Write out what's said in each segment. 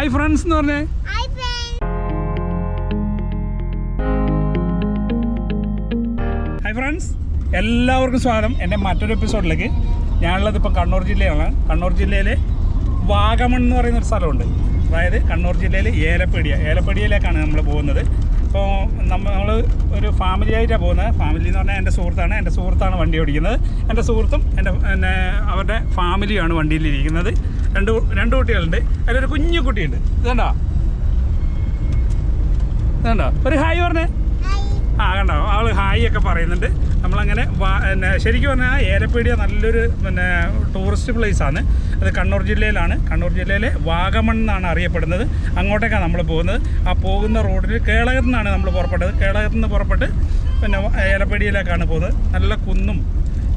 Hi friends എന്ന് പറഞ്ഞേ. Hi friends എല്ലാവർക്കും സ്വാഗതം. എന്റെ മറ്റൊരു എപ്പിസോഡിലേക്ക് ഞാനുള്ളത് ഇപ്പോൾ കണ്ണൂർ ജില്ലയാണ് കണ്ണൂർ ജില്ലയിൽ വാഗമൺ എന്ന് പറയുന്ന ഒരു സ്ഥലമുണ്ട്. അതായത് കണ്ണൂർ ജില്ലയിൽ ഏലപ്പേടിയ. ഏലപ്പടിയിലേക്കാണ് നമ്മൾ പോകുന്നത്. ഇപ്പോൾ നമ്മൾ ഒരു ഫാമിലി ആയിട്ടാണ് പോകുന്നത്. ഫാമിലി എന്ന് പറഞ്ഞാൽ എന്റെ സുഹൃത്താണ്. എന്റെ സുഹൃത്താണ് വണ്ടി ഓടിക്കുന്നത്. എന്റെ സുഹൃത്തും എന്റെ പിന്നെ അവരുടെ ഫാമിലിയാണ് വണ്ടിയിലിരിക്കുന്നത് രണ്ട് രണ്ട് കുട്ടികളുണ്ട്. അതിലൊരു കുഞ്ഞു കുട്ടിയുണ്ട്. ഇതുണ്ടോ ഇതുണ്ടോ ഒരു ഹായ് പറഞ്ഞേ. ആ കണ്ടോ? ആൾ ഹായ് ഒക്കെ പറയുന്നുണ്ട്. നമ്മളങ്ങനെ പിന്നെ ശരിക്കും പറഞ്ഞാൽ ഏലപ്പീടിയ നല്ലൊരു പിന്നെ ടൂറിസ്റ്റ് പ്ലേസാണ് അത് കണ്ണൂർ ജില്ലയിലാണ്. കണ്ണൂർ ജില്ലയിലെ വാഗമൺ എന്നാണ് അറിയപ്പെടുന്നത്. അങ്ങോട്ടേക്കാണ് നമ്മൾ പോകുന്നത്. ആ പോകുന്ന റോഡിൽ കേളകത്തു നിന്നാണ് നമ്മൾ പുറപ്പെട്ടത്. കേളകത്തു നിന്ന് പുറപ്പെട്ട് പിന്നെ ഏലപ്പീടിയിലേക്കാണ് പോകുന്നത്. നല്ല കുന്നും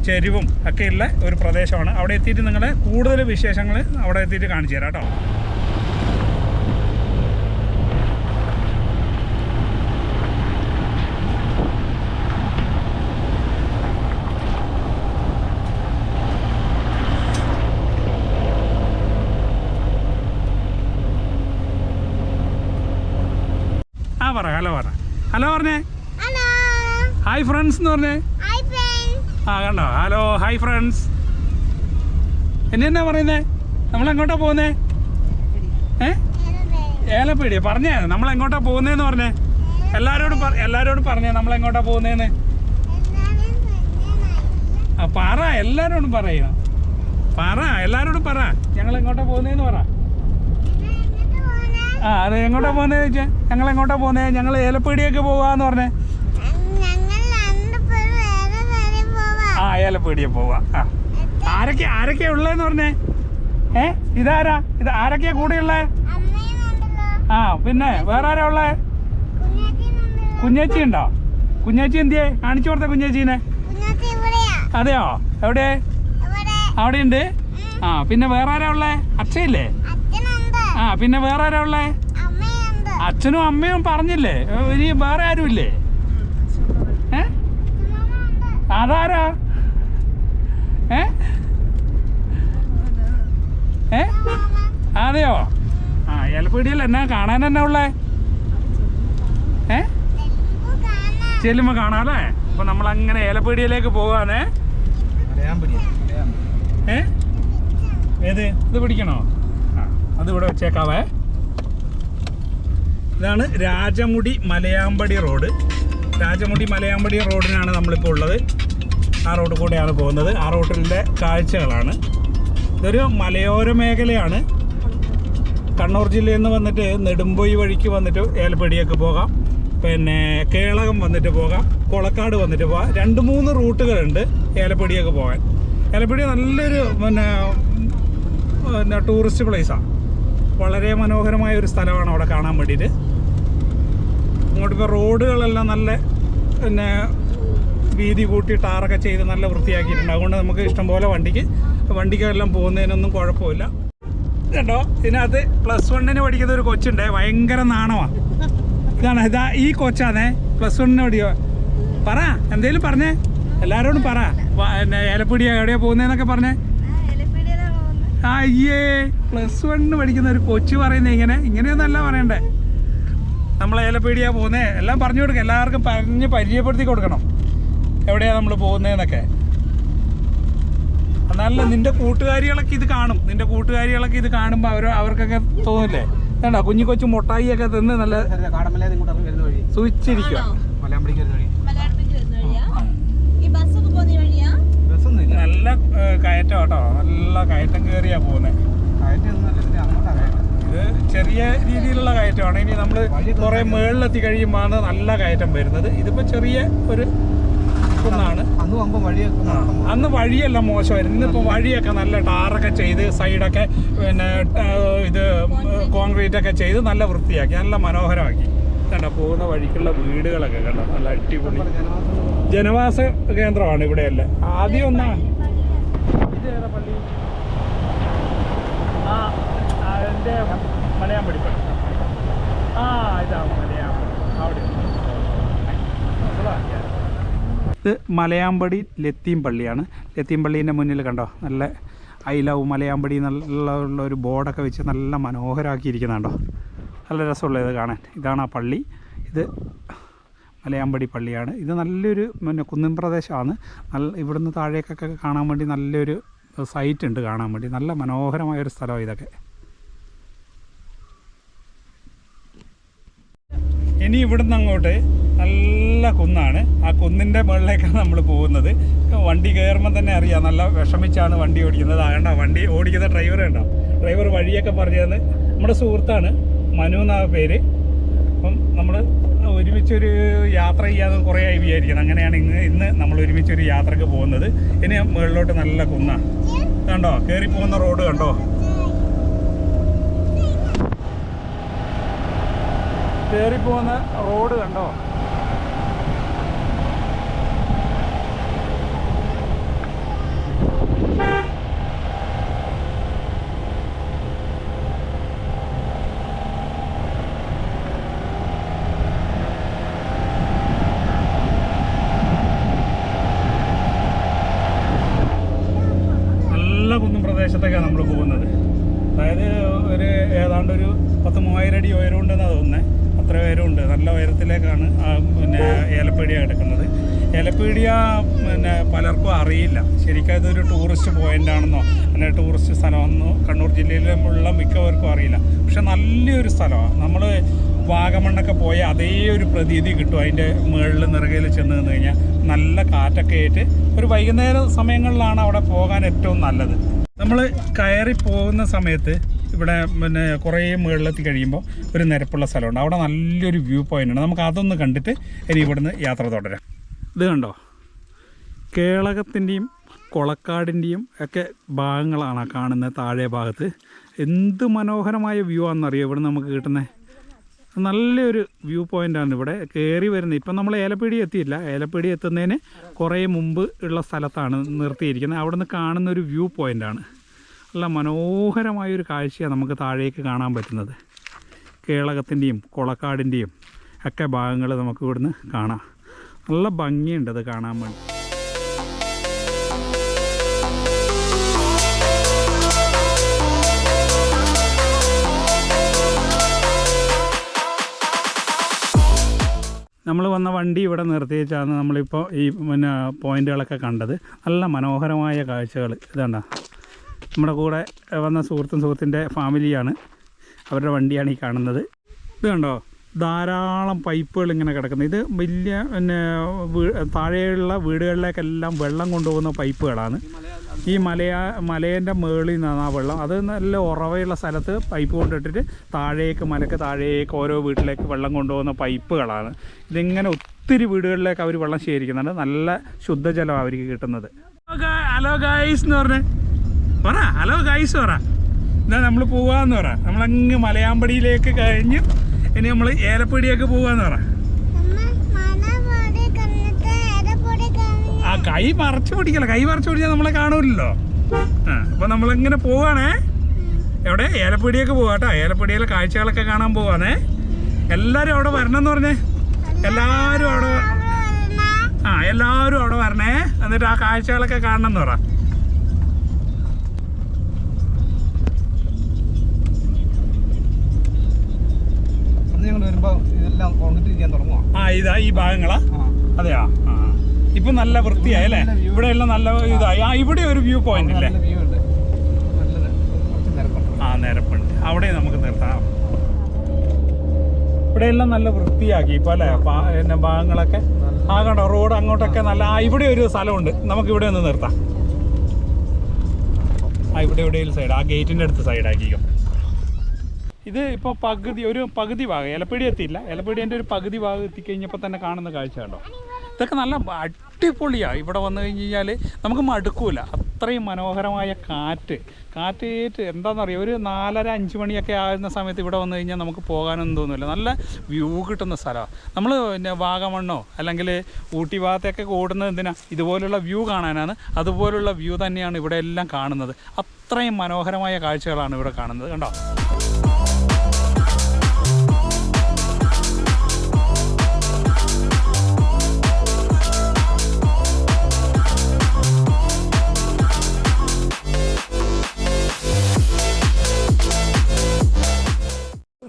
ചെരിവും ഒക്കെയുള്ള ഒരു പ്രദേശമാണ്. അവിടെ എത്തിയിട്ട് നിങ്ങളെ കൂടുതൽ വിശേഷങ്ങൾ അവിടെ എത്തിയിട്ട് കാണിച്ചു തരാം കേട്ടോ. ആ പറ. ഹലോ പറ. ഹലോ പറഞ്ഞേ. ഹായ് ഫ്രണ്ട്സ് എന്ന് പറഞ്ഞേ. ആ കണ്ടോ? ഹലോ ഹായ് ഫ്രണ്ട്സ് എന്നെ എന്നാ പറയുന്നേ? നമ്മൾ എങ്ങോട്ടാ പോകുന്നേ? ഏ? ഏലപ്പീടിയ. പറഞ്ഞേ നമ്മൾ എങ്ങോട്ടാ പോകുന്നേന്ന് പറഞ്ഞേ? എല്ലാരോടും എല്ലാരോടും പറഞ്ഞേ നമ്മൾ എങ്ങോട്ടാ പോകുന്നേന്ന്. ആ പറ എല്ലാരോടും പറയണം പറ എല്ലാരോടും പറ. ഞങ്ങൾ എങ്ങോട്ടാ പോകുന്നേന്ന് പറ. ആ അതെ എങ്ങോട്ടാ പോകുന്നേ ചോദിച്ചാ? ഞങ്ങൾ എങ്ങോട്ടാ പോകുന്നേ? ഞങ്ങൾ ഏലപ്പേടിയൊക്കെ പോവാന്ന് പറഞ്ഞേ ഞങ്ങൾ രണ്ടുപേരും വേറെ വേറെ പോവാ ആ ഏലപ്പീടിയ പോവാ. ആ. ആരൊക്കെ ആരൊക്കെയാ ഉള്ളതെന്ന് പറഞ്ഞേ? ഏ? ഇതാരാ? ഇത് ആരൊക്കെയാ കൂടെയുള്ളേ? ആ പിന്നെ വേറെ ആരാ ഉള്ളേ? കുഞ്ഞേച്ചി ഉണ്ടോ? കുഞ്ഞേച്ചി എന്തിയെ? കാണിച്ചു കൊടുത്ത കുഞ്ഞേച്ചീനെ. അതെയോ? എവിടെ? അവിടെ ഉണ്ട് ആ പിന്നെ വേറെ ആരാ ഉള്ളേ അച്ഛനുണ്ട്. ആ പിന്നെ വേറെ ആരാ ഉള്ളേ അച്ഛനും അമ്മയും പറഞ്ഞില്ലേ? ഇനി വേറെ ആരും ഇല്ലേ ഏ? അതാരാ? ഏ? അതെയോ? ആ ഏലപ്പീടിയിൽ എന്നാ കാണാൻ എന്നാ ഉള്ളേ? ഏ? തെലുങ്കു കാണാം അല്ലേ? നമ്മൾ അങ്ങനെ ഏലപ്പീടിയിലേക്ക് പോകാനേ ഏത്? ഇത് പിടിക്കണോ? ആ ഇവിടെ വെച്ചേക്കാവേ. ഇതാണ് രാജമുടി മലയാമ്പടി റോഡ്. രാജമുടി മലയാമ്പടി റോഡിനാണ് നമ്മളിപ്പോൾ ഉള്ളത്. ആ റോഡ് കൂടെയാണ് പോകുന്നത്. ആ റോട്ടിലെ കാഴ്ചകളാണ്. ഇതൊരു മലയോര മേഖലയാണ്. കണ്ണൂർ ജില്ലയിൽ നിന്ന് വന്നിട്ട് നെടുമ്പൊയ് വഴിക്ക് വന്നിട്ട് ഏലപ്പടിയൊക്കെ പോകാം. പിന്നെ കേളകം വന്നിട്ട് പോകാം. കൊളക്കാട് വന്നിട്ട് പോകാം. രണ്ട് മൂന്ന് റൂട്ടുകളുണ്ട് ഏലപ്പടിയൊക്കെ പോകാൻ. ഏലപ്പടി നല്ലൊരു പിന്നെ പിന്നെ ടൂറിസ്റ്റ് പ്ലേസാണ് വളരെ മനോഹരമായ ഒരു സ്ഥലമാണ് അവിടെ കാണാൻ വേണ്ടിയിട്ട്. ഇങ്ങോട്ട് ഇപ്പോൾ റോഡുകളെല്ലാം നല്ല പിന്നെ വീതി കൂട്ടി ടാറൊക്കെ ചെയ്ത് നല്ല വൃത്തിയാക്കിയിട്ടുണ്ട്. അതുകൊണ്ട് നമുക്ക് ഇഷ്ടംപോലെ വണ്ടിക്ക് വണ്ടിക്കെല്ലാം പോകുന്നതിനൊന്നും കുഴപ്പമില്ല. കേട്ടോ ഇതിനകത്ത് പ്ലസ് വണ്ണിന് പഠിക്കുന്ന ഒരു കൊച്ചുണ്ട്. ഭയങ്കര നാണമാണ് ഇതാണ് ഇതാ ഈ കൊച്ചാണേ. പ്ലസ് വണ്ണിന് പഠിക്കുക പറ എന്തേലും പറഞ്ഞേ? എല്ലാവരോടും പറ. പിന്നെ ഏലപ്പിടി എവിടെയാ പോകുന്നതെന്നൊക്കെ പറഞ്ഞേ. ആ അയ്യേ പ്ലസ് വണ്ണിന് പഠിക്കുന്ന ഒരു കൊച്ചു പറയുന്നത് ഇങ്ങനെ. ഇങ്ങനെയൊന്നല്ല പറയണ്ടേ. നമ്മൾ ഏലപ്പീടിയാ പോകുന്നേ. എല്ലാം പറഞ്ഞു കൊടുക്കുക എല്ലാവർക്കും പറഞ്ഞ് പരിചയപ്പെടുത്തി കൊടുക്കണം. എവിടെയാ നമ്മൾ പോകുന്നതെന്നൊക്കെ. എന്നാലും നിന്റെ കൂട്ടുകാരികളൊക്കെ ഇത് കാണും. നിന്റെ കൂട്ടുകാരികളൊക്കെ ഇത് കാണുമ്പോൾ അവർ അവർക്കൊക്കെ തോന്നില്ലേ? വേണ്ട കുഞ്ഞു കൊച്ചു മുട്ടായിയൊക്കെ തിന്ന് നല്ല ബസ്സൊന്നും നല്ല കയറ്റം കേട്ടോ നല്ല കയറ്റം കയറിയാ പോകുന്നത് ഇത് ചെറിയ രീതിയിലുള്ള കയറ്റമാണ്. ഇനി നമ്മൾ കുറെ മേളിലെത്തി കഴിയുമ്പോഴാണ് നല്ല കയറ്റം വരുന്നത്. ഇതിപ്പോൾ ചെറിയ ഒരു കുന്നാണ് അന്ന് പോകുമ്പോൾ വഴിയൊക്കെ അന്ന് വഴിയെല്ലാം മോശമായിരുന്നു. ഇന്നിപ്പോൾ വഴിയൊക്കെ നല്ല ടാറൊക്കെ ചെയ്ത് സൈഡൊക്കെ പിന്നെ ഇത് കോൺക്രീറ്റ് ഒക്കെ ചെയ്ത് നല്ല വൃത്തിയാക്കി നല്ല മനോഹരമാക്കി. കണ്ട പോകുന്ന വഴിക്കുള്ള വീടുകളൊക്കെ കണ്ടോ നല്ല അടിപൊളി. ജനവാസ കേന്ദ്രമാണ് ഇവിടെയല്ലേ. ആദ്യം ഒന്നാ ഏതാ പള്ളി? ആ അതിന്റെ മലയാമ്പടി പള്ളി. ആ ഇതാ മലയാമ്പടി അവിടെ ഇത് മലയാമ്പടി ലത്തീം പള്ളിയാണ് ലത്തീം പള്ളീന്റെ മുന്നിൽ കണ്ടോ നല്ല ഐ ലവ് മലയാമ്പടി എന്നുള്ള ഒരു ബോർഡൊക്കെ വെച്ച് നല്ല മനോഹരമാക്കിയിരിക്കുന്നുണ്ടോ നല്ല രസമുള്ളത് കാണാൻ. ഇതാണ് ആ പള്ളി. ഇത് മലയാമ്പടി പള്ളിയാണ്. ഇത് നല്ലൊരു പിന്നെ കുന്നിൻ പ്രദേശമാണ്. നല്ല ഇവിടുന്ന് താഴേക്കൊക്കെ കാണാൻ വേണ്ടി നല്ലൊരു സൈറ്റ് ഉണ്ട് കാണാൻ വേണ്ടി. നല്ല മനോഹരമായൊരു സ്ഥലമാണ് ഇതൊക്കെ. ഇനി ഇവിടുന്ന് അങ്ങോട്ട് നല്ല കുന്നാണ്. ആ കുന്നിന്റെ മുകളിലേക്കാണ് നമ്മൾ പോകുന്നത്. വണ്ടി കയറുമ്പോൾ തന്നെ അറിയാം. നല്ല വിഷമിച്ചാണ് വണ്ടി ഓടിക്കുന്നത്. ആകണ്ട വണ്ടി ഓടിക്കുന്ന ഡ്രൈവർ ഉണ്ടാവും ഡ്രൈവർ വഴിയൊക്കെ പറഞ്ഞു തന്ന്. നമ്മുടെ സുഹൃത്താണ് മനു എന്നാ പേര്. അപ്പം നമ്മൾ ഒരുമിച്ചൊരു യാത്ര ചെയ്യാതെ കുറേ ആയി വിചാരിക്കണം അങ്ങനെയാണ് ഇന്ന് ഇന്ന് നമ്മൾ ഒരുമിച്ചൊരു യാത്രയ്ക്ക് പോകുന്നത്. ഇനി മുകളിലോട്ട് നല്ല കുന്നാണ് കണ്ടോ കയറി പോകുന്ന റോഡ് കണ്ടോ? കയറി പോകുന്ന റോഡ് കണ്ടോ? നല്ല കുന്നും പ്രദേശത്തേക്കാണ് നമ്മൾ പോകുന്നത് അതായത് ഒരു ഏതാണ്ട് ഒരു പത്ത് മൂവായിരം അടി ഉയരം ഉണ്ടെന്നാണ് തോന്നുന്നത് അത്ര ഉയരമുണ്ട് നല്ല ഉയരത്തിലേക്കാണ് ആ പിന്നെ ഏലപ്പീടിയ കിടക്കുന്നത് ഏലപ്പീടിയ പിന്നെ പലർക്കും ശരിക്കും അതൊരു ടൂറിസ്റ്റ് പോയിന്റ് ആണെന്നോ അല്ലെങ്കിൽ ടൂറിസ്റ്റ് സ്ഥലമാണെന്നോ കണ്ണൂർ ജില്ലയിലുള്ള മിക്കവർക്കും അറിയില്ല. പക്ഷെ നല്ലൊരു സ്ഥലമാണ് നമ്മൾ വാഗമണ്ണൊക്കെ പോയ അതേ ഒരു പ്രതീതി കിട്ടും അതിന്റെ മുകളിൽ നിറകയിൽ ചെന്ന് നിന്ന് കഴിഞ്ഞാൽ നല്ല കാറ്റൊക്കെ ആയിട്ട് ഒരു വൈകുന്നേര സമയങ്ങളിലാണ് അവിടെ പോകാൻ ഏറ്റവും നല്ലത്. നമ്മൾ കയറി പോകുന്ന സമയത്ത് ഇവിടെ പിന്നെ കുറേ മുകളിലെത്തി കഴിയുമ്പോൾ ഒരു നിരപ്പുള്ള സ്ഥലമുണ്ട്. അവിടെ നല്ലൊരു വ്യൂ പോയിന്റ് ഉണ്ട്. നമുക്ക് അതൊന്ന് കണ്ടിട്ട് ഇനി ഇവിടുന്ന് യാത്ര തുടരാം. ഇത് കണ്ടോ? കേളകത്തിന്റെയും കൊളക്കാടിന്റെയും ഒക്കെ ഭാഗങ്ങളാണ് കാണുന്നത് താഴെ ഭാഗത്ത്. എന്ത് മനോഹരമായ വ്യൂ ആണെന്നറിയോ ഇവിടെ നമുക്ക് കിട്ടുന്നത് നല്ലൊരു വ്യൂ പോയിന്റാണ് ഇവിടെ കയറി വരുന്നത്. ഇപ്പം നമ്മൾ ഏലപ്പീടി എത്തിയില്ല. ഏലപ്പീടി എത്തുന്നതിന് കുറേ മുമ്പ് ഉള്ള സ്ഥലത്താണ് നിർത്തിയിരിക്കുന്നത്. അവിടെ നിന്ന് കാണുന്ന ഒരു വ്യൂ പോയിന്റാണ് നല്ല മനോഹരമായൊരു കാഴ്ചയാണ് നമുക്ക് താഴേക്ക് കാണാൻ പറ്റുന്നത്. കേളകത്തിന്റെയും കൊളക്കാടിന്റെയും ഒക്കെ ഭാഗങ്ങൾ നമുക്ക് ഇവിടുന്ന് കാണാം. നല്ല ഭംഗിയുണ്ട് അത് കാണാൻ വേണ്ടി. നമ്മൾ വന്ന വണ്ടി ഇവിടെ നിർത്തിയിച്ചാണ് നമ്മളിപ്പോൾ ഈ പിന്നെ പോയിന്റുകളൊക്കെ കണ്ടത്. നല്ല മനോഹരമായ കാഴ്ചകൾ ഇതാണ്ട. നമ്മുടെ കൂടെ വന്ന സുഹൃത്തും സുഹൃത്തിന്റെ ഫാമിലിയാണ് അവരുടെ വണ്ടിയാണ് ഈ കാണുന്നത്. ഇത് കണ്ടോ? ധാരാളം പൈപ്പുകൾ ഇങ്ങനെ കിടക്കുന്നത് ഇത് വലിയ പിന്നെ താഴെയുള്ള വീടുകളിലേക്കെല്ലാം വെള്ളം കൊണ്ടുപോകുന്ന പൈപ്പുകളാണ്. ഈ മലയാ മലേന്റെ മുകളിൽ നിന്നാണ് ആ വെള്ളം. അത് നല്ല ഉറവയുള്ള സ്ഥലത്ത് പൈപ്പ് കൊണ്ടിട്ടിട്ട് താഴേക്ക് മലക്ക് താഴേക്ക് ഓരോ വീട്ടിലേക്ക് വെള്ളം കൊണ്ടുപോകുന്ന പൈപ്പുകളാണ്. ഇതിങ്ങനെ ഒത്തിരി വീടുകളിലേക്ക് അവർ വെള്ളം ശേഖരിക്കുന്നുണ്ട്. നല്ല ശുദ്ധജലം അവർക്ക് കിട്ടുന്നത്. ഹലോ ഗൈസ് എന്ന് പറഞ്ഞേ പറ ഹലോ ഗൈസ് പറ. നമ്മൾ പോവാന്ന് പറ. നമ്മളങ്ങ് മലയാമ്പടിയിലേക്ക് കഴിഞ്ഞ് ഇനി നമ്മൾ ഏലപ്പടിയൊക്കെ പോവാന്ന് പറ. ആ കൈ മറച്ചു പിടിക്കല കൈ മറച്ചു പിടിച്ചാൽ നമ്മളെ കാണൂലല്ലോ. ആ അപ്പൊ നമ്മളിങ്ങനെ പോവാണേ. എവിടെ? ഏലപ്പടിയൊക്കെ പോവാ കേട്ടോ. ഏലപ്പടിയിലെ കാഴ്ചകളൊക്കെ കാണാൻ പോവാണേ എല്ലാരും അവിടെ വരണം എന്ന് പറഞ്ഞേ. എല്ലാരും അവിടെ ആ എല്ലാവരും അവിടെ വരണേ. എന്നിട്ട് ആ കാഴ്ചകളൊക്കെ കാണണം എന്ന് പറ. ഞങ്ങൾ വരുമ്പോ ഇതെല്ലാം കോൺക്രീറ്റ് ചെയ്യാൻ തുടങ്ങുക ആ ഇതാ ഈ ഭാഗങ്ങളാ. അതെയാ? ആ. ഇപ്പൊ നല്ല വൃത്തിയായി അല്ലേ ഇവിടെ എല്ലാം നല്ല ഇതായി. ആ ഇവിടെ ഒരു വ്യൂ പോയിന്റ് നിരപ്പുണ്ട്. ആ നിരപ്പുണ്ട്. അവിടെ നമുക്ക് നിർത്താം. ഇവിടെ എല്ലാം നല്ല വൃത്തിയാക്കി ഇപ്പൊ അല്ലേ? പിന്നെ ഭാഗങ്ങളൊക്കെ? ആ കണ്ടോ? റോഡ് അങ്ങോട്ടൊക്കെ നല്ല ആ ഇവിടെ ഒരു സ്ഥലമുണ്ട്. നമുക്ക് ഇവിടെ ഒന്ന് നിർത്താം. ആ ഇവിടെ എവിടെയും സൈഡ് ആ. ഗേറ്റിന്റെ അടുത്ത് സൈഡ് ആക്കിക്കോ. ഇത് ഇപ്പോൾ പകുതി ഒരു പകുതി ഭാഗം ഇലപ്പീടി എത്തിയില്ല. ഇലപ്പീടിന്റെ ഒരു പകുതി ഭാഗം എത്തിക്കഴിഞ്ഞപ്പോൾ തന്നെ കാണുന്ന കാഴ്ച കണ്ടോ? ഇതൊക്കെ നല്ല അടിപൊളിയാണ് ഇവിടെ വന്നു കഴിഞ്ഞ് കഴിഞ്ഞാൽ നമുക്ക് മടുക്കൂല. അത്രയും മനോഹരമായ കാറ്റ്. കാറ്റേറ്റ് എന്താണെന്നറിയോ ഒരു നാലര അഞ്ച് മണിയൊക്കെ ആകുന്ന സമയത്ത് ഇവിടെ വന്നു കഴിഞ്ഞാൽ നമുക്ക് പോകാനൊന്നും തോന്നില്ല നല്ല വ്യൂ കിട്ടുന്ന സ്ഥലമാണ് നമ്മൾ പിന്നെ വാഗമണ്ണോ അല്ലെങ്കിൽ ഊട്ടി ഭാഗത്തൊക്കെ ഓടുന്നത് എന്തിനാ? ഇതുപോലുള്ള വ്യൂ കാണാനാണ്. അതുപോലുള്ള വ്യൂ തന്നെയാണ് ഇവിടെ എല്ലാം കാണുന്നത്. അത്രയും മനോഹരമായ കാഴ്ചകളാണ് ഇവിടെ കാണുന്നത്. കണ്ടോ?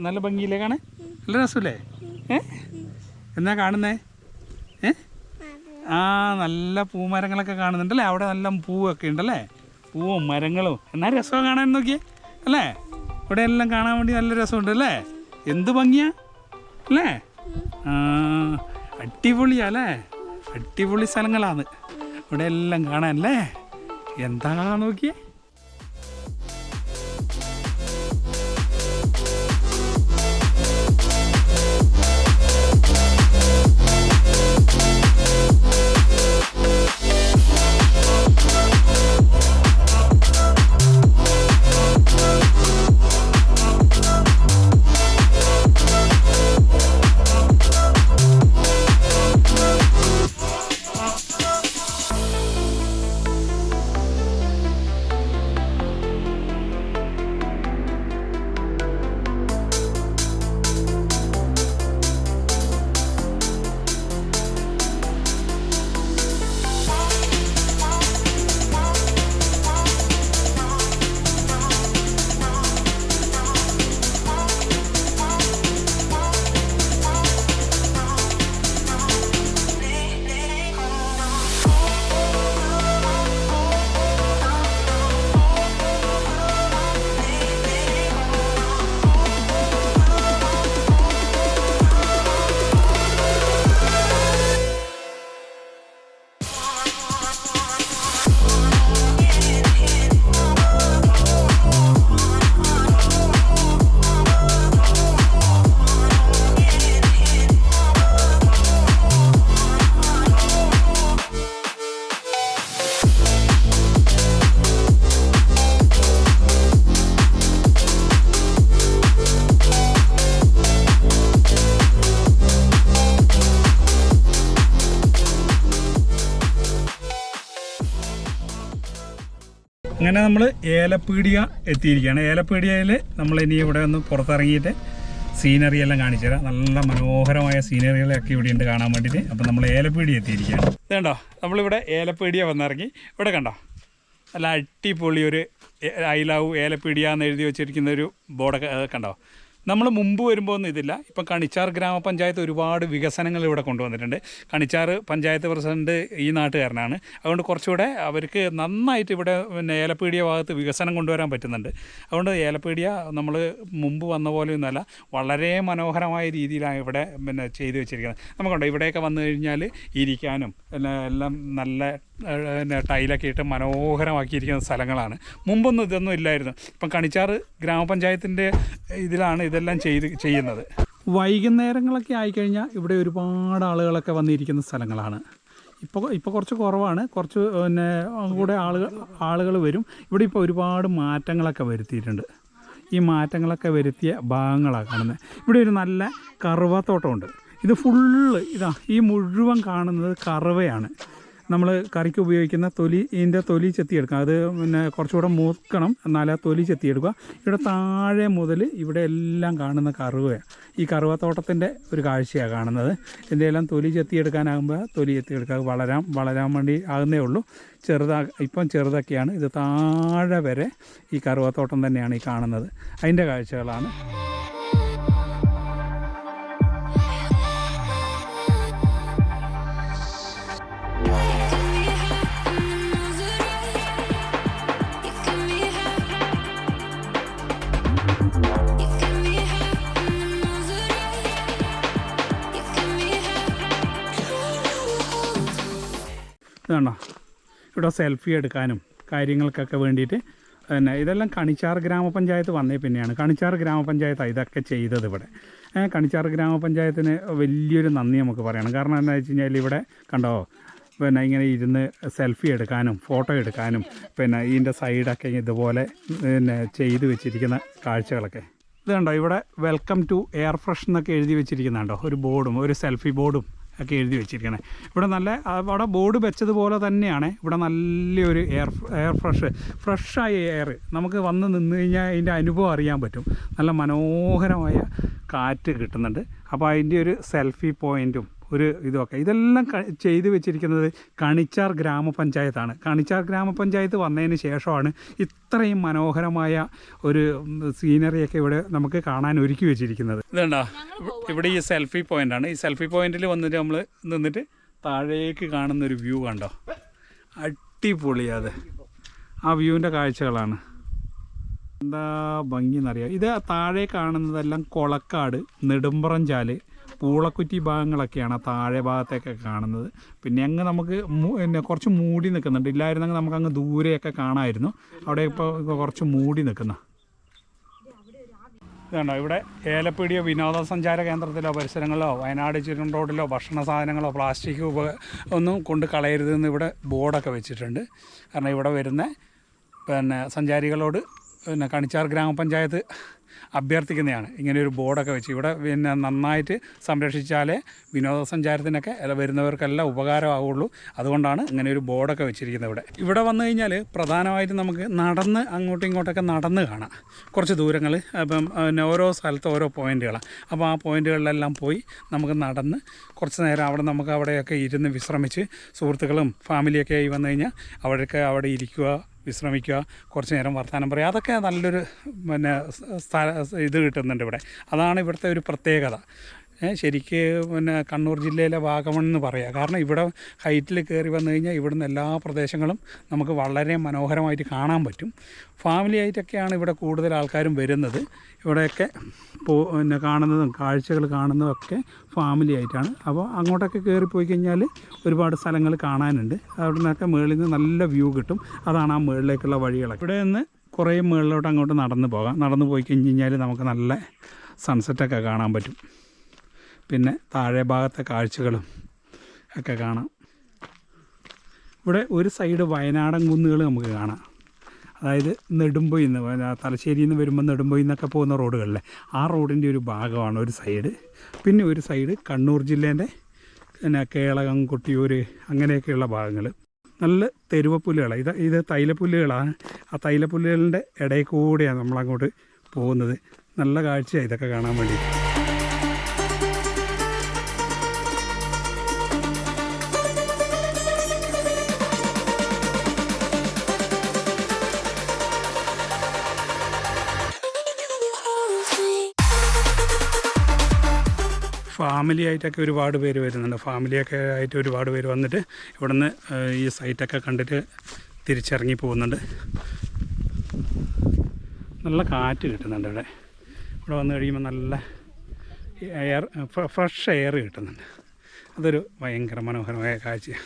നല്ല ഭംഗിയില്ലേ കാണേ നല്ല രസമല്ലേ? ഏ? എന്നാ കാണുന്നേ? ഏ? ആ നല്ല പൂമരങ്ങളൊക്കെ കാണുന്നുണ്ടല്ലേ? അവിടെ നല്ല പൂവൊക്കെ ഉണ്ടല്ലേ? പൂവും മരങ്ങളും. എന്നാ രസമാണ് കാണാൻ നോക്കിയേ അല്ലേ? ഇവിടെ എല്ലാം കാണാൻ വേണ്ടി നല്ല രസമുണ്ട് അല്ലേ? എന്ത് ഭംഗിയാ? അല്ലേ? ആ അടിപൊളിയാ അല്ലേ? അടിപൊളി സ്ഥലങ്ങളാണ്. ഇവിടെ എല്ലാം കാണാൻ അല്ലേ? എന്താ നോക്കിയേ? അങ്ങനെ നമ്മൾ ഏലപ്പീടിക എത്തിയിരിക്കുകയാണ്. ഏലപ്പീടികയിൽ നമ്മൾ ഇനി ഇവിടെ ഒന്ന് പുറത്തിറങ്ങിയിട്ട് സീനറി എല്ലാം കാണിച്ചു തരാം. നല്ല മനോഹരമായ സീനറികളൊക്കെ ഇവിടെ ഉണ്ട് കാണാൻ വേണ്ടിയിട്ട്. അപ്പം നമ്മൾ ഏലപ്പീടി എത്തിയിരിക്കുകയാണ്. വേണ്ടോ നമ്മളിവിടെ ഏലപ്പീടിയ വന്നിറങ്ങി. ഇവിടെ കണ്ടോ? നല്ല അടിപൊളി ഒരു ഐ ലവ് ഏലപ്പീടിയ എന്ന് എഴുതി വെച്ചിരിക്കുന്ന ഒരു ബോർഡൊക്കെ കണ്ടോ? നമ്മൾ മുമ്പ് വരുമ്പോൾ ഒന്നും ഇതില്ല. ഇപ്പം കണിച്ചാർ ഗ്രാമപഞ്ചായത്ത് ഒരുപാട് വികസനങ്ങൾ ഇവിടെ കൊണ്ടുവന്നിട്ടുണ്ട്. കണിച്ചാർ പഞ്ചായത്ത് പ്രസിഡന്റ് ഈ നാട്ടുകാരനാണ്. അതുകൊണ്ട് കുറച്ചുകൂടെ അവർക്ക് നന്നായിട്ട് ഇവിടെ പിന്നെ ഏലപ്പീടിയ ഭാഗത്ത് വികസനം കൊണ്ടുവരാൻ പറ്റുന്നുണ്ട്. അതുകൊണ്ട് ഏലപ്പീടിയ നമ്മൾ മുമ്പ് വന്ന പോലെ പോലെയൊന്നുമല്ല വളരെ മനോഹരമായ രീതിയിലാണ് ഇവിടെ പിന്നെ ചെയ്തു വെച്ചിരിക്കുന്നത്. നമുക്കുണ്ടോ? ഇവിടെയൊക്കെ വന്നു കഴിഞ്ഞാൽ ഇരിക്കാനും എല്ലാം നല്ല പിന്നെ ടൈലൊക്കെ ഇട്ട് മനോഹരമാക്കിയിരിക്കുന്ന സ്ഥലങ്ങളാണ്. മുമ്പൊന്നും ഇതൊന്നും ഇല്ലായിരുന്നു. ഇപ്പം കണിച്ചാറ് ഗ്രാമപഞ്ചായത്തിന്റെ ഇതിലാണ് ഇതെല്ലാം ചെയ്ത് ചെയ്യുന്നത്. വൈകുന്നേരങ്ങളൊക്കെ ആയിക്കഴിഞ്ഞാൽ ഇവിടെ ഒരുപാട് ആളുകളൊക്കെ വന്നിരിക്കുന്ന സ്ഥലങ്ങളാണ്. ഇപ്പോൾ ഇപ്പോൾ കുറച്ച് കുറവാണ്. കുറച്ച് പിന്നെ കൂടെ ആളുകൾ ആളുകൾ വരും. ഇവിടെ ഇപ്പോൾ ഒരുപാട് മാറ്റങ്ങളൊക്കെ വരുത്തിയിട്ടുണ്ട്. ഈ മാറ്റങ്ങളൊക്കെ വരുത്തിയ ഭാഗങ്ങളാണ് കാണുന്നത്. ഇവിടെ ഒരു നല്ല കറുവത്തോട്ടമുണ്ട് ഇത് ഫുള്ള് ഇതാ ഈ മുഴുവൻ കാണുന്നത് കറുവയാണ്. നമ്മൾ കറിക്ക് ഉപയോഗിക്കുന്ന തൊലി ഇതിന്റെ തൊലി ചെത്തിയെടുക്കാം. അത് പിന്നെ കുറച്ചുകൂടെ മൂക്കണം. എന്നാലാ തൊലി ചെത്തിയെടുക്കുക. ഇവിടെ താഴെ മുതൽ ഇവിടെ എല്ലാം കാണുന്ന കറുവയാണ്. ഈ കറുവത്തോട്ടത്തിന്റെ ഒരു കാഴ്ചയാണ് കാണുന്നത്. എല്ലാം തൊലി ചെത്തിയെടുക്കാനാകുമ്പോൾ തൊലി ചെത്തിയെടുക്കുക. വളരാൻ വളരാൻ വേണ്ടി ആകുന്നേ ഉള്ളൂ. ചെറുതാ ഇപ്പം ചെറുതൊക്കെയാണ്. ഇത് താഴെ വരെ ഈ കറുവത്തോട്ടം തന്നെയാണ് ഈ കാണുന്നത്. അതിന്റെ കാഴ്ചകളാണ്. ഇവിടെ സെൽഫി എടുക്കാനും കാര്യങ്ങൾക്കൊക്കെ വേണ്ടിയിട്ട് പിന്നെ ഇതെല്ലാം കണിച്ചാർ ഗ്രാമപഞ്ചായത്ത് വന്നേ പിന്നെയാണ്. കണിച്ചാർ ഗ്രാമപഞ്ചായത്താണ് ഇതൊക്കെ ചെയ്തത് ഇവിടെ. കണിച്ചാർ ഗ്രാമപഞ്ചായത്തിന് വലിയൊരു നന്ദി നമുക്ക് പറയണം. കാരണം എന്താ വെച്ച് കഴിഞ്ഞാൽ ഇവിടെ കണ്ടോ പിന്നെ ഇങ്ങനെ ഇരുന്ന് സെൽഫി എടുക്കാനും ഫോട്ടോ എടുക്കാനും പിന്നെ ഇതിന്റെ സൈഡൊക്കെ ഇതുപോലെ പിന്നെ ചെയ്ത് വെച്ചിരിക്കുന്ന കാഴ്ചകളൊക്കെ. ഇത് കണ്ടോ ഇവിടെ വെൽക്കം ടു എയർ ഫ്രഷ് എന്നൊക്കെ എഴുതി വെച്ചിരിക്കുന്നുണ്ടോ? ഒരു ബോർഡും ഒരു സെൽഫി ബോർഡും ഒക്കെ എഴുതി വെച്ചിരിക്കണേ. ഇവിടെ നല്ല അവിടെ ബോർഡ് വെച്ചതുപോലെ തന്നെയാണ് ഇവിടെ നല്ലൊരു എയർ എയർ ഫ്രഷ് ഫ്രഷായ എയർ നമുക്ക് വന്ന് നിന്ന് കഴിഞ്ഞാൽ അതിന്റെ അനുഭവം അറിയാൻ പറ്റും. നല്ല മനോഹരമായ കാറ്റ് കിട്ടുന്നുണ്ട്. അപ്പോൾ അതിന്റെ ഒരു സെൽഫി പോയിന്റും ഒരു ഇതൊക്കെ ഇതെല്ലാം ചെയ്തു വെച്ചിരിക്കുന്നത് കണിച്ചാർ ഗ്രാമപഞ്ചായത്താണ്. കണിച്ചാർ ഗ്രാമപഞ്ചായത്ത് വന്നതിന് ശേഷമാണ് ഇത്രയും മനോഹരമായ ഒരു സീനറിയൊക്കെ ഇവിടെ നമുക്ക് കാണാൻ ഒരുക്കി വെച്ചിരിക്കുന്നത്. ഇതുണ്ടോ? ഇവിടെ ഈ സെൽഫി പോയിന്റാണ് ഈ സെൽഫി പോയിന്റിൽ വന്നിട്ട് നമ്മൾ നിന്നിട്ട് താഴേക്ക് കാണുന്ന ഒരു വ്യൂ കണ്ടോ? അടിപൊളിയത് ആ വ്യൂവിന്റെ കാഴ്ചകളാണ്. എന്താ ഭംഗി എന്നറിയാം ഇത് താഴെ കാണുന്നതെല്ലാം കൊളക്കാട് നെടുമ്പറഞ്ചാൽ പൂളക്കുറ്റി ഭാഗങ്ങളൊക്കെയാണ് താഴെ ഭാഗത്തൊക്കെ കാണുന്നത്. പിന്നെ അങ്ങ് നമുക്ക് പിന്നെ കുറച്ച് മൂടി നിൽക്കുന്നുണ്ട്. ഇല്ലായിരുന്നെങ്കിൽ നമുക്ക് അങ്ങ് ദൂരെയൊക്കെ കാണാമായിരുന്നു അവിടെ ഇപ്പോൾ കുറച്ച് മൂടി നിൽക്കുന്ന. ഇതുണ്ടോ? ഇവിടെ ഏലപ്പീടിയോ വിനോദസഞ്ചാര കേന്ദ്രത്തിലോ പരിസരങ്ങളിലോ വയനാട് ചുരം റോഡിലോ ഭക്ഷണ സാധനങ്ങളോ പ്ലാസ്റ്റിക് ഉപ ഒന്നും കൊണ്ട് കളയരുതെന്ന് ഇവിടെ ബോർഡൊക്കെ വെച്ചിട്ടുണ്ട്. കാരണം ഇവിടെ വരുന്ന പിന്നെ സഞ്ചാരികളോട് പിന്നെ കണിച്ചാർ ഗ്രാമപഞ്ചായത്ത് അഭ്യർത്ഥിക്കുന്നതാണ്. ഇങ്ങനെ ഒരു ബോർഡൊക്കെ വെച്ച് ഇവിടെ പിന്നെ നന്നായിട്ട് സംരക്ഷിച്ചാലേ വിനോദസഞ്ചാരത്തിനൊക്കെ വരുന്നവർക്കെല്ലാം ഉപകാരമാവുള്ളൂ. അതുകൊണ്ടാണ് ഇങ്ങനെ ഒരു ബോർഡൊക്കെ വെച്ചിരിക്കുന്നത് ഇവിടെ. ഇവിടെ വന്നു കഴിഞ്ഞാൽ പ്രധാനമായിട്ടും നമുക്ക് നടന്ന് അങ്ങോട്ടും ഇങ്ങോട്ടൊക്കെ നടന്ന് കാണാം. കുറച്ച് ദൂരങ്ങൾ അപ്പം പിന്നെ ഓരോ സ്ഥലത്ത് ഓരോ പോയിന്റുകളാണ് അപ്പോൾ ആ പോയിന്റുകളിലെല്ലാം പോയി നമുക്ക് നടന്ന് കുറച്ച് നേരം അവിടെ നമുക്ക് അവിടെയൊക്കെ ഇരുന്ന് വിശ്രമിച്ച് സുഹൃത്തുക്കളും ഫാമിലിയൊക്കെ ആയി വന്നു കഴിഞ്ഞാൽ അവിടെയൊക്കെ അവിടെ ഇരിക്കുക വിശ്രമിക്കുക കുറച്ച് നേരം വർത്തമാനം പറയുക അതൊക്കെ നല്ലൊരു പിന്നെ ഇത് കിട്ടുന്നുണ്ട് ഇവിടെ. അതാണ് ഇവിടുത്തെ ഒരു പ്രത്യേകത. ശരിക്ക് പിന്നെ കണ്ണൂർ ജില്ലയിലെ വാഗമൺ എന്ന് പറയുക കാരണം ഇവിടെ ഹൈറ്റിൽ കയറി വന്നു കഴിഞ്ഞാൽ ഇവിടുന്ന് എല്ലാ പ്രദേശങ്ങളും നമുക്ക് വളരെ മനോഹരമായിട്ട് കാണാൻ പറ്റും. ഫാമിലി ആയിട്ടൊക്കെയാണ് ഇവിടെ കൂടുതൽ ആൾക്കാരും വരുന്നത്. ഇവിടെയൊക്കെ പോ പിന്നെ കാണുന്നതും കാഴ്ചകൾ കാണുന്നതും ഒക്കെ ഫാമിലി ആയിട്ടാണ്. അപ്പോൾ അങ്ങോട്ടൊക്കെ കയറി പോയി കഴിഞ്ഞാൽ ഒരുപാട് സ്ഥലങ്ങൾ കാണാനുണ്ട്. അവിടെ നിന്നൊക്കെ മുകളിൽ നിന്ന് നല്ല വ്യൂ കിട്ടും. അതാണ് ആ മുകളിലേക്കുള്ള വഴികളൊക്കെ. ഇവിടെ നിന്ന് കുറേ മുകളിലോട്ട് അങ്ങോട്ട് നടന്ന് പോകാം. നടന്ന് പോയി കഴിഞ്ഞ് കഴിഞ്ഞാൽ നമുക്ക് നല്ല സൺസെറ്റൊക്കെ കാണാൻ പറ്റും. പിന്നെ താഴെ ഭാഗത്തെ കാഴ്ചകളും ഒക്കെ കാണാം. ഇവിടെ ഒരു സൈഡ് വയനാടൻ കുന്നുകൾ നമുക്ക് കാണാം. അതായത് നെടുമ്പൊയിൽ നിന്ന് തലശ്ശേരിയിൽ നിന്ന് വരുമ്പോൾ നെടുമ്പൊയിൽ നിന്നൊക്കെ പോകുന്ന റോഡുകളിലെ ആ റോഡിന്റെ ഒരു ഭാഗമാണ് ഒരു സൈഡ് പിന്നെ ഒരു സൈഡ് കണ്ണൂർ ജില്ലേന്റെ പിന്നെ കേളകം കൊട്ടിയൂർ അങ്ങനെയൊക്കെയുള്ള ഭാഗങ്ങൾ. നല്ല തെരുവപ്പുല്ലുകളാണ്. ഇത് ഇത് തൈലപ്പുല്ലുകളാണ്. ആ തൈലപ്പുല്ലുകളുടെ ഇടയിൽ കൂടെയാണ് നമ്മളങ്ങോട്ട് പോകുന്നത്. നല്ല കാഴ്ചയാണ് ഇതൊക്കെ കാണാൻ വേണ്ടി ഫാമിലി ആയിട്ടൊക്കെ ഒരുപാട് പേര് വരുന്നുണ്ട്. ഫാമിലിയൊക്കെ ആയിട്ട് ഒരുപാട് പേര് വന്നിട്ട് ഇവിടുന്ന് ഈ സൈറ്റൊക്കെ കണ്ടിട്ട് തിരിച്ചിറങ്ങി പോകുന്നുണ്ട്. നല്ല കാറ്റ് കിട്ടുന്നുണ്ട് ഇവിടെ. ഇവിടെ വന്നു കഴിയുമ്പോൾ നല്ല എയർ ഫ്രഷ് എയർ കിട്ടുന്നുണ്ട്. അതൊരു ഭയങ്കര മനോഹരമായ കാഴ്ചയാണ്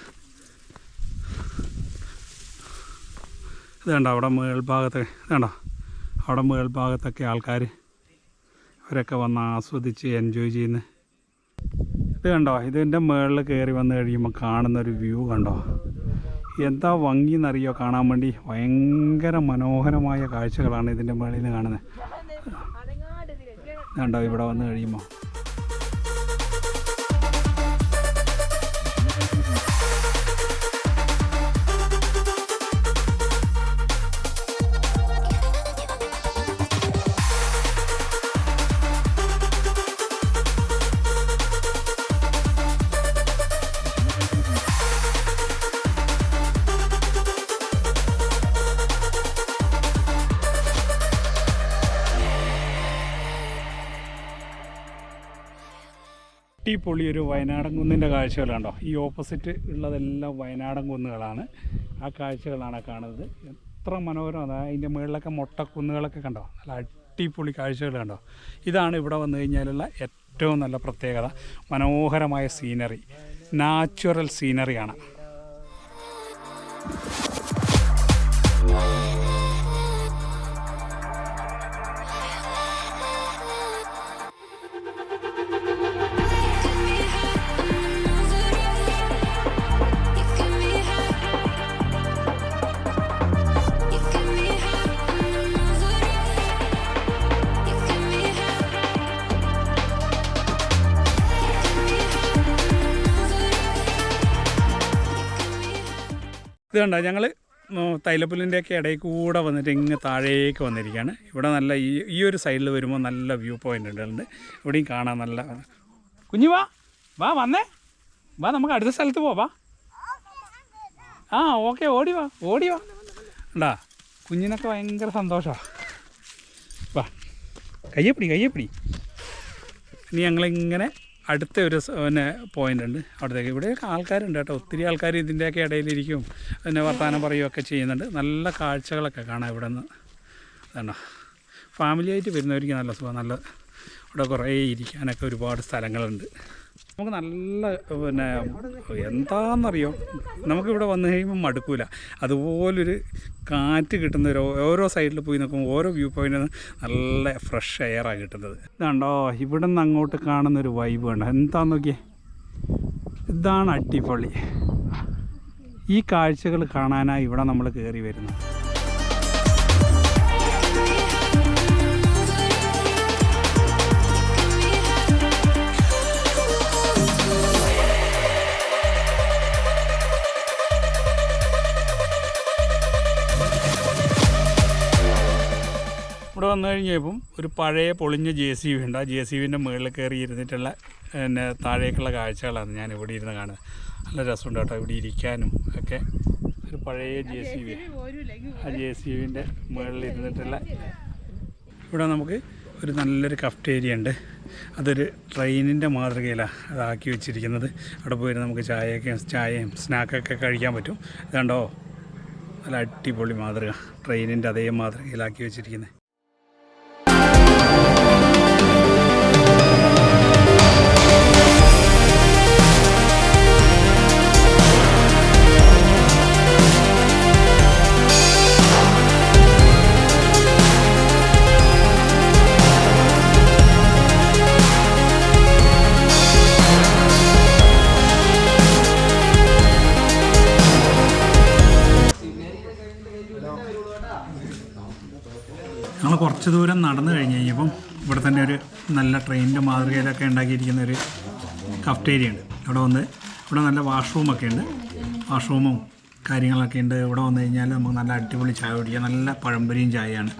ഇത് കണ്ടോ? അവിടെ മേൽഭാഗത്ത് കണ്ടോ? അവിടെ മേൽഭാഗത്തൊക്കെ ആൾക്കാർ അവരൊക്കെ വന്ന് ആസ്വദിച്ച് എൻജോയ് ചെയ്യുന്ന. ഇത് കണ്ടോ? ഇതിന്റെ മുകളിൽ കയറി വന്നു കഴിയുമ്പോൾ കാണുന്ന ഒരു വ്യൂ കണ്ടോ? എന്താ ഭംഗി എന്നറിയോ കാണാൻ വേണ്ടി? ഭയങ്കര മനോഹരമായ കാഴ്ചകളാണ് ഇതിന്റെ മുകളിൽ നിന്ന് കാണുന്നത് കണ്ടോ? ഇവിടെ വന്നു കഴിയുമ്പോൾ അടിപൊളി ഒരു വയനാടൻ കുന്നിന്റെ കാഴ്ചകൾ കണ്ടോ ഈ ഓപ്പോസിറ്റ് ഉള്ളതെല്ലാം വയനാടൻ കുന്നുകളാണ്. ആ കാഴ്ചകളാണ് കാണുന്നത്. എത്ര മനോഹരം മനോഹരമാണ് അതിന്റെ മുകളിലൊക്കെ മുട്ടക്കുന്നുകളൊക്കെ കണ്ടോ? നല്ല അടിപൊളി കാഴ്ചകൾ കണ്ടോ? ഇതാണ് ഇവിടെ വന്നു കഴിഞ്ഞാലുള്ള ഏറ്റവും നല്ല പ്രത്യേകത. മനോഹരമായ സീനറി നാച്ചുറൽ സീനറിയാണ് ഇത് കണ്ടോ ഞങ്ങൾ തൈലപ്പുല്ലിന്റെയൊക്കെ ഇടയിൽ കൂടെ വന്നിട്ട് ഇങ്ങ് താഴേക്ക് വന്നിരിക്കുകയാണ്. ഇവിടെ നല്ല ഈ ഈ ഒരു സൈഡിൽ വരുമ്പോൾ നല്ല വ്യൂ പോയിന്റ് ഉണ്ട് ഇവിടെയും കാണാൻ നല്ല കുഞ്ഞു വാ വാ വന്നേ. വാ നമുക്ക് അടുത്ത സ്ഥലത്ത് പോവാ ആ ഓക്കെ ഓടി വാ ഓടി വാ. ഉണ്ടാ കുഞ്ഞിനൊക്കെ ഭയങ്കര സന്തോഷമാണ് വാ. കയ്യപ്പിടി കയ്യപ്പിടി. ഇനി ഞങ്ങളിങ്ങനെ അടുത്ത ഒരു പിന്നെ പോയിന്റ് ഉണ്ട്. അവിടത്തേക്ക് ഇവിടെ ആൾക്കാരുണ്ട് കേട്ടോ. ഒത്തിരി ആൾക്കാർ ഇതിന്റെയൊക്കെ ഇടയിലിരിക്കും. പിന്നെ വർത്തമാനം പറയുകയൊക്കെ ചെയ്യുന്നുണ്ട്. നല്ല കാഴ്ചകളൊക്കെ കാണാം ഇവിടെ നിന്ന് അതാണോ ഫാമിലി ആയിട്ട് വരുന്നവർക്ക് നല്ല സുഖം. നല്ല ഇവിടെ കുറേ ഇരിക്കാനൊക്കെ ഒരുപാട് സ്ഥലങ്ങളുണ്ട്. നമുക്ക് നല്ല പിന്നെ എന്താണെന്നറിയോ നമുക്കിവിടെ വന്നു കഴിയുമ്പോൾ മടുക്കൂല. അതുപോലൊരു കാറ്റ് കിട്ടുന്ന ഒരു ഓരോ സൈഡിൽ പോയി നോക്കുമ്പോൾ ഓരോ വ്യൂ പോയിന്റിൽ നല്ല ഫ്രഷ് എയറാണ് കിട്ടുന്നത്. ഇതാണ്ടോ ഇവിടെ നിന്ന് അങ്ങോട്ട് കാണുന്നൊരു വൈബ് കണ്ടോ? എന്താന്ന് നോക്കിയേ? ഇതാണ് അടിപൊളി ഈ കാഴ്ചകൾ കാണാനാണ് ഇവിടെ നമ്മൾ കയറി വരുന്നത്. കഴിഞ്ഞപ്പം ഒരു പഴയ പൊളിഞ്ഞ ജെ സി ബി ഉണ്ട്. ആ ജെ സി ബിന്റെ മുകളിൽ കയറി ഇരുന്നിട്ടുള്ള പിന്നെ താഴേക്കുള്ള കാഴ്ചകളാണ് ഞാൻ ഇവിടെ ഇരുന്ന് കാണുക നല്ല രസമുണ്ട് കേട്ടോ ഇവിടെ ഇരിക്കാനും ഒക്കെ. ഒരു പഴയ ജെ സി ബി. ആ ജെ സി ബിന്റെ മുകളിൽ ഇരുന്നിട്ടുള്ള. ഇവിടെ നമുക്ക് ഒരു നല്ലൊരു കഫ്റ്റേരിയ ഉണ്ട്. അതൊരു ട്രെയിനിന്റെ മാതൃകയിലാണ് അതാക്കി വെച്ചിരിക്കുന്നത്. അവിടെ പോയി നമുക്ക് ചായയൊക്കെ ചായയും സ്നാക്കൊക്കെ കഴിക്കാൻ പറ്റും. ഇതുണ്ടോ? നല്ല അടിപൊളി മാതൃക. ട്രെയിനിന്റെ അതേ മാതൃകയിലാക്കി വെച്ചിരിക്കുന്നത് കുറച്ച് ദൂരം നടന്നു കഴിഞ്ഞ് കഴിഞ്ഞപ്പം ഇവിടെ തന്നെ ഒരു നല്ല ട്രെയിനിന്റെ മാതൃകയിലൊക്കെ ഉണ്ടാക്കിയിരിക്കുന്ന ഒരു കഫ്റ്റേരിയ ഉണ്ട്. ഇവിടെ വന്ന് ഇവിടെ നല്ല വാഷ്റൂമൊക്കെ ഉണ്ട്. വാഷ്റൂമും കാര്യങ്ങളൊക്കെ ഉണ്ട്. ഇവിടെ വന്നു കഴിഞ്ഞാൽ നമുക്ക് നല്ല അടിപൊളി ചായ കുടിക്കാം. നല്ല പഴംപൊരിയും ചായയാണ്.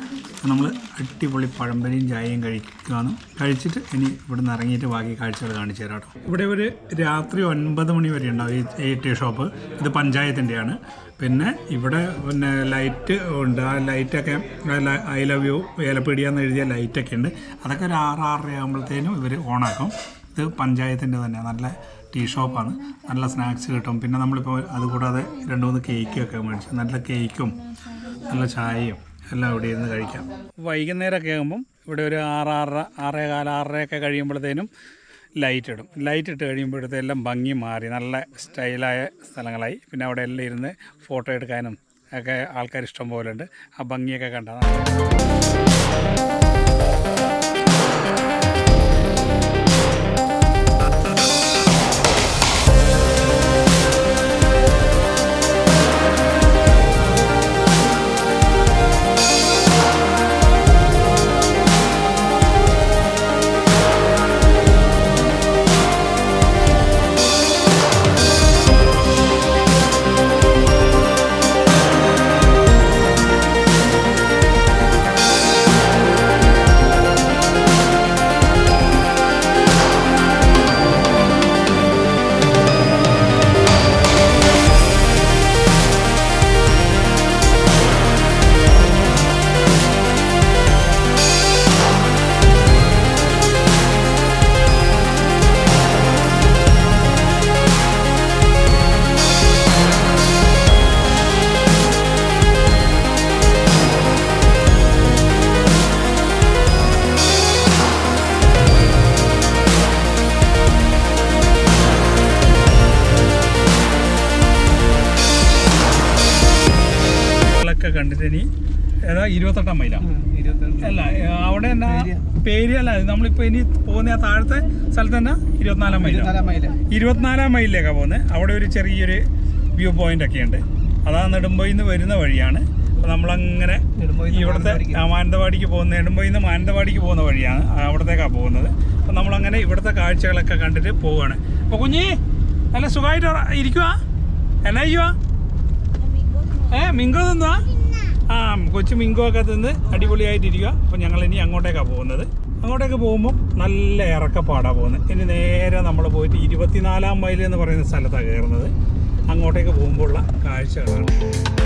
നമ്മൾ അടിപൊളി പഴംപൊരിയും ചായയും കഴിക്കുകയാണ് കഴിച്ചിട്ട് ഇനി ഇവിടെ നിന്ന് ഇറങ്ങിയിട്ട് ബാക്കി കാഴ്ചകൾ കാണിച്ചു തരാം ഇവിടെ ഒരു രാത്രി ഒൻപത് മണി വരെ ഉണ്ടാവും ഈ ടീ ഷോപ്പ്. ഇത് പഞ്ചായത്തിന്റെയാണ്. പിന്നെ ഇവിടെ പിന്നെ ലൈറ്റ് ഉണ്ട്. ആ ലൈറ്റൊക്കെ ഐ ലവ് യു ഏലപ്പീടിയ എന്ന് എഴുതിയ ലൈറ്റൊക്കെ ഉണ്ട്. അതൊക്കെ ഒരു ആറ് ആറര ആകുമ്പോഴത്തേനും ഇവർ ഓണാക്കും. ഇത് പഞ്ചായത്തിന്റെ തന്നെ നല്ല ടീ ഷോപ്പാണ് നല്ല സ്നാക്സ് കിട്ടും. പിന്നെ നമ്മളിപ്പോൾ അതുകൂടാതെ രണ്ട് മൂന്ന് കേക്കൊക്കെ മേടിച്ചു നല്ല കേക്കും നല്ല ചായയും എല്ലാം ഇവിടെ ഇരുന്ന് കഴിക്കാം. വൈകുന്നേരമൊക്കെ ആകുമ്പം ഇവിടെ ഒരു ആറ് ആറര ആറേ കാല ആറരയൊക്കെ കഴിയുമ്പോഴത്തേനും ലൈറ്റ് ഇടും. ലൈറ്റ് ഇട്ട് കഴിയുമ്പോഴത്തേല്ലാം ഭംഗി മാറി. നല്ല സ്റ്റൈലായ സ്ഥലങ്ങളായി. പിന്നെ അവിടെ എല്ലാം ഇരുന്ന് ഫോട്ടോ എടുക്കാനും ഒക്കെ ആൾക്കാർ ഇഷ്ടം പോലെ ഉണ്ട് ആ ഭംഗിയൊക്കെ കണ്ടാൽ പോകുന്ന ആ താഴത്തെ സ്ഥലത്ത് തന്നെ ഇരുപത്തിനാലാം മൈൽ ഇരുപത്തിനാലാം മൈൽ. ഇരുപത്തിനാലാം മൈലിലേക്കാണ് പോകുന്നത് അവിടെ ഒരു ചെറിയൊരു വ്യൂ പോയിന്റ് ഒക്കെ ഉണ്ട്. അതാ നെടുമ്പോയിൽ നിന്ന് വരുന്ന വഴിയാണ്. അപ്പോൾ നമ്മളങ്ങനെ ഇവിടുത്തെ മാനന്തവാടിക്ക്. ആ, മാനന്തവാടിക്ക് പോകുന്ന നെടുമ്പോയിൽ നിന്ന് മാനന്തവാടിക്ക് പോകുന്ന വഴിയാണ് അവിടത്തേക്കാണ് പോകുന്നത്. അപ്പോൾ നമ്മളങ്ങനെ ഇവിടുത്തെ കാഴ്ചകളൊക്കെ കണ്ടിട്ട് പോവുകയാണ് അപ്പോൾ കുഞ്ഞി നല്ല സുഖമായിട്ട് ഇരിക്കുക എന്നാ ചെയ്യുക ഏ മിങ്കോ തിന്നുവാ ആ കൊച്ചു മിങ്കോ ഒക്കെ തിന്ന് അടിപൊളിയായിട്ടിരിക്കുക അപ്പോൾ ഞങ്ങൾ ഇനി അങ്ങോട്ടേക്കാണ് പോകുന്നത്. അങ്ങോട്ടേക്ക് പോകുമ്പോൾ നല്ല ഇറക്കപ്പാടാണ് പോകുന്നത്. ഇനി നേരെ നമ്മൾ പോയിട്ട് ഇരുപത്തിനാലാം മൈൽ എന്ന് പറയുന്ന സ്ഥലത്താണ് കയറുന്നത്. അങ്ങോട്ടേക്ക് പോകുമ്പോഴുള്ള കാഴ്ചകളാണ്.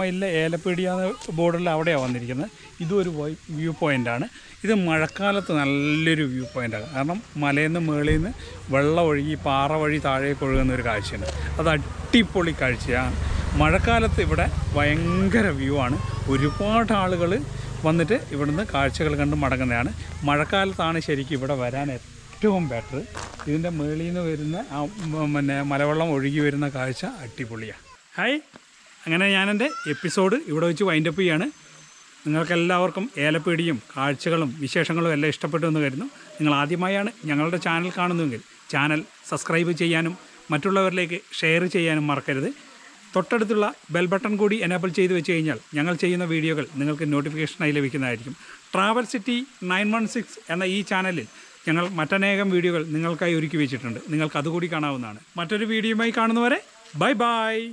മൈലിലെ ഏലപ്പീടിയാന്ന് ബോർഡറിൽ അവിടെയാണ് വന്നിരിക്കുന്നത്. ഇതും ഒരു വ്യൂ പോയിന്റാണ് ഇത് മഴക്കാലത്ത് നല്ലൊരു വ്യൂ പോയിന്റാണ് കാരണം മലയിൽ നിന്ന് മേളിൽ നിന്ന് വെള്ളം ഒഴുകി പാറ വഴി താഴേക്ക് ഒഴുകുന്ന ഒരു കാഴ്ചയാണ്. അത് അടിപൊളി കാഴ്ചയാണ്. മഴക്കാലത്ത് ഇവിടെ ഭയങ്കര വ്യൂ ആണ്. ഒരുപാട് ആളുകൾ വന്നിട്ട് ഇവിടുന്ന് കാഴ്ചകൾ കണ്ട് മടങ്ങുന്നതാണ്. മഴക്കാലത്താണ് ശരിക്കും ഇവിടെ വരാൻ ഏറ്റവും ബെറ്റർ ഇതിന്റെ മേളിൽ നിന്ന് വരുന്ന ആ പിന്നെ മലവെള്ളം ഒഴുകി വരുന്ന കാഴ്ച അടിപൊളിയാണ് ഹായ് അങ്ങനെ ഞാൻ എന്റെ എപ്പിസോഡ് ഇവിടെ വെച്ച് വൈൻഡപ്പ് ചെയ്യാണ്. നിങ്ങൾക്കെല്ലാവർക്കും ഏലപ്പീടിയും കാഴ്ചകളും വിശേഷങ്ങളും എല്ലാം ഇഷ്ടപ്പെട്ടു എന്ന് കരുതുന്നു. നിങ്ങൾ ആദ്യമായാണ് ഞങ്ങളുടെ ചാനൽ കാണുന്നുവെങ്കിൽ ചാനൽ സബ്സ്ക്രൈബ് ചെയ്യാനും മറ്റുള്ളവരിലേക്ക് ഷെയർ ചെയ്യാനും മറക്കരുത്. തൊട്ടടുത്തുള്ള ബെൽ ബട്ടൺ കൂടി എനേബിൾ ചെയ്ത് വെച്ച് കഴിഞ്ഞാൽ ഞങ്ങൾ ചെയ്യുന്ന വീഡിയോകൾ നിങ്ങൾക്ക് നോട്ടിഫിക്കേഷനായി ലഭിക്കുന്നതായിരിക്കും. Travel City nine one six എന്ന ഈ ചാനലിൽ ഞങ്ങൾ മറ്റനേകം വീഡിയോകൾ നിങ്ങൾക്കായി ഒരുക്കി വെച്ചിട്ടുണ്ട്. നിങ്ങൾക്ക് അതുകൂടി കാണാവുന്നതാണ്. മറ്റൊരു വീഡിയോയുമായി കാണുന്നവരെ Bye bye.